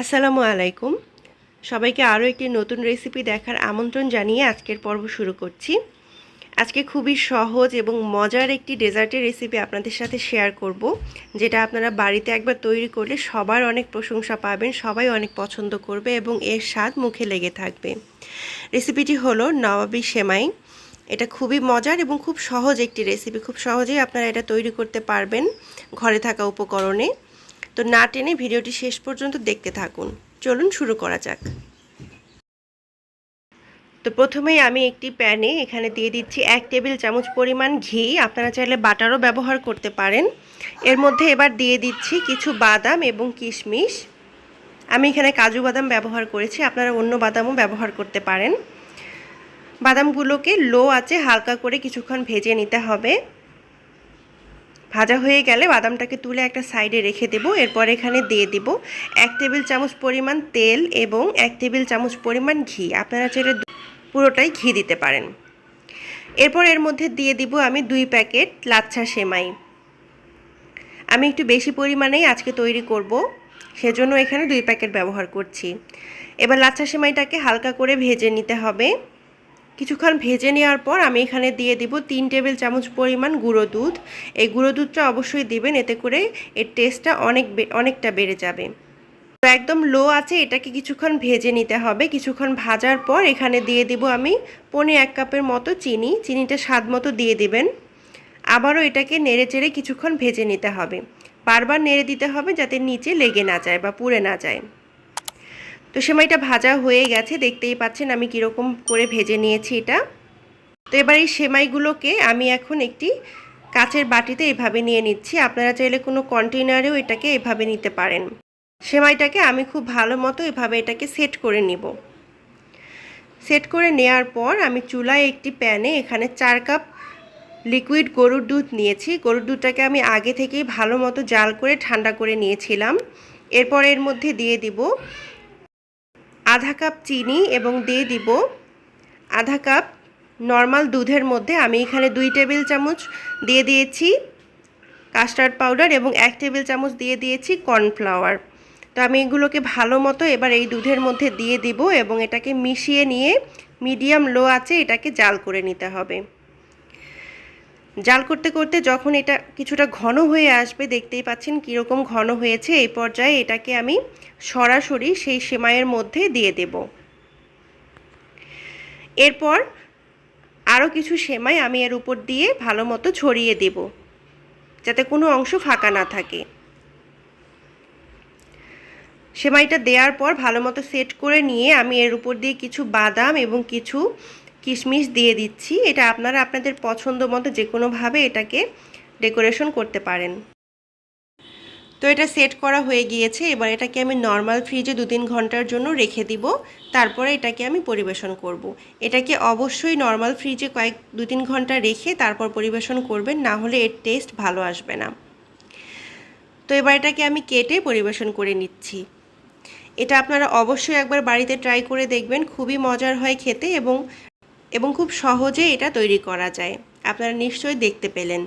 আসসালামু আলাইকুম। সবাইকে আরও একটি নতুন রেসিপি দেখার আমন্ত্রণ জানিয়ে আজকের পর্ব শুরু করছি। আজকে খুবই সহজ এবং মজার একটি ডেজার্টের রেসিপি আপনাদের সাথে শেয়ার করব, যেটা আপনারা বাড়িতে একবার তৈরি করলে সবার অনেক প্রশংসা পাবেন, সবাই অনেক পছন্দ করবে এবং এর স্বাদ মুখে লেগে থাকবে। রেসিপিটি হলো নবাবী সেমাই। এটা খুবই মজার এবং খুব সহজ একটি রেসিপি খুব সহজেই আপনারা এটা তৈরি করতে পারবেন ঘরে থাকা উপকরণে। তো না টেনে ভিডিওটি শেষ পর্যন্ত দেখতে থাকুন। চলুন শুরু করা যাক। তো প্রথমেই আমি একটি প্যানে এখানে দিয়ে দিচ্ছি এক টেবিল চামচ পরিমাণ ঘি। আপনারা চাইলে বাটারও ব্যবহার করতে পারেন। এর মধ্যে এবার দিয়ে দিচ্ছি কিছু বাদাম এবং কিশমিশ। আমি এখানে কাজু বাদাম ব্যবহার করেছি, আপনারা অন্য বাদামও ব্যবহার করতে পারেন। বাদামগুলোকে লো আছে হালকা করে কিছুক্ষণ ভেজে নিতে হবে। ভাজা হয়ে গেলে বাদামটাকে তুলে একটা সাইডে রেখে দেব। এরপর এখানে দিয়ে দিব এক টেবিল চামচ পরিমাণ তেল এবং এক টেবিল চামচ পরিমাণ ঘি। আপনারা চাইলে পুরোটাই ঘি দিতে পারেন। এরপর এর মধ্যে দিয়ে দিব আমি দুই প্যাকেট লাচ্ছা সেমাই। আমি একটু বেশি পরিমাণেই আজকে তৈরি করব, সেজন্য এখানে দুই প্যাকেট ব্যবহার করছি। এবার লাচ্ছা সেমাইটাকে হালকা করে ভেজে নিতে হবে। কিছুক্ষণ ভেজে নেওয়ার পর আমি এখানে দিয়ে দিব তিন টেবিল চামচ পরিমাণ গুঁড়ো দুধ। এই গুঁড়ো দুধটা অবশ্যই দিবেন, এতে করে এর টেস্টটা অনেক অনেকটা বেড়ে যাবে। তো একদম লো আছে, এটাকে কিছুক্ষণ ভেজে নিতে হবে। কিছুক্ষণ ভাজার পর এখানে দিয়ে দিব আমি পনে এক কাপের মতো চিনি। চিনিটা স্বাদ মতো দিয়ে দিবেন। আবারও এটাকে নেড়ে চেড়ে কিছুক্ষণ ভেজে নিতে হবে। বারবার নেড়ে দিতে হবে যাতে নিচে লেগে না যায় বা পুড়ে না যায়। তো সেমাইটা ভাজা হয়ে গেছে, দেখতেই পাচ্ছেন আমি কীরকম করে ভেজে নিয়েছি এটা। তো এবার এই সেমাইগুলোকে আমি এখন একটি কাচের বাটিতে এভাবে নিয়ে নিচ্ছি, আপনারা চাইলে কোনো কন্টেনারেও এটাকে এভাবে নিতে পারেন। সেমাইটাকে আমি খুব ভালো মতো এভাবে এটাকে সেট করে নিব। সেট করে নেয়ার পর আমি চুলায় একটি প্যানে এখানে চার কাপ লিকুইড গরুর দুধ নিয়েছি। গরুর দুধটাকে আমি আগে থেকেই ভালো মতো জাল করে ঠান্ডা করে নিয়েছিলাম। এরপর এর মধ্যে দিয়ে দিব আধা কাপ চিনি এবং দিয়ে দিব আধা কাপ নর্মাল দুধের মধ্যে। আমি এখানে দুই টেবিল চামচ দিয়ে দিয়েছি কাস্টার্ড পাউডার এবং এক টেবিল চামচ দিয়ে দিয়েছি কর্নফ্লাওয়ার। তো আমি এগুলোকে ভালো মতো এবার এই দুধের মধ্যে দিয়ে দিব এবং এটাকে মিশিয়ে নিয়ে মিডিয়াম লো আছে এটাকে জাল করে নিতে হবে। জাল করতে করতে যখন এটা কিছুটা ঘন হয়ে আসবে, দেখতেই পাচ্ছেন কীরকম ঘন হয়েছে। এই পর্যায়ে এটাকে আমি সরাসরি সেই সেমাইয়ের মধ্যে দিয়ে দেব। এরপর আরও কিছু সেমাই আমি এর উপর দিয়ে ভালো মতো ছড়িয়ে দেব, যাতে কোনো অংশ ফাঁকা না থাকে। সেমাইটা দেওয়ার পর ভালো মতো সেট করে নিয়ে আমি এর উপর দিয়ে কিছু বাদাম এবং কিছু কিশমিশ দিয়ে দিচ্ছি। এটা আপনারা আপনাদের পছন্দ মতো যে কোনোভাবে এটাকে ডেকোরেশন করতে পারেন। তো এটা সেট করা হয়ে গিয়েছে। এবার এটাকে আমি নর্মাল ফ্রিজে দু তিন ঘণ্টার জন্য রেখে দিব। তারপরে এটাকে আমি পরিবেশন করব। এটাকে অবশ্যই নর্মাল ফ্রিজে কয়েক দু তিন ঘণ্টা রেখে তারপর পরিবেশন করবেন, না হলে এর টেস্ট ভালো আসবে না। তো এবার এটাকে আমি কেটে পরিবেশন করে নিচ্ছি। এটা আপনারা অবশ্যই একবার বাড়িতে ট্রাই করে দেখবেন। খুবই মজার হয় খেতে এবং এবং খুব সহজে এটা তৈরি করা যায়। আপনারা নিশ্চয়ই দেখতে পেলেন।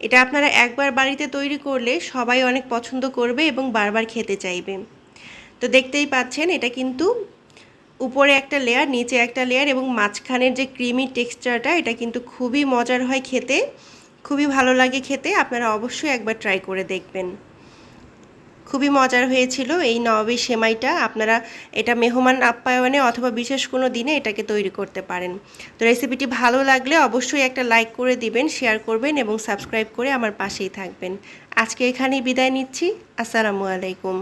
এটা আপনারা একবার বাড়িতে তৈরি করলে সবাই অনেক পছন্দ করবে এবং বারবার খেতে চাইবে। তো দেখতেই পাচ্ছেন, এটা কিন্তু উপরে একটা লেয়ার নিচে একটা লেয়ার এবং মাঝখানের যে ক্রিমি টেক্সচারটা এটা কিন্তু খুবই মজার হয় খেতে। খুবই ভালো লাগে খেতে। আপনারা অবশ্যই একবার ট্রাই করে দেখবেন। খুবই মজার হয়েছিল এই নবাবী সেমাইটা। আপনারা এটা মেহমান আপ্যায়নে অথবা বিশেষ কোনো দিনে এটাকে তৈরি করতে পারেন। তো রেসিপিটি ভালো লাগলে অবশ্যই একটা লাইক করে দিবেন শেয়ার করবেন এবং সাবস্ক্রাইব করে আমার পাশেই থাকবেন। আজকে এখানেই বিদায় নিচ্ছি। আসসালামু আলাইকুম।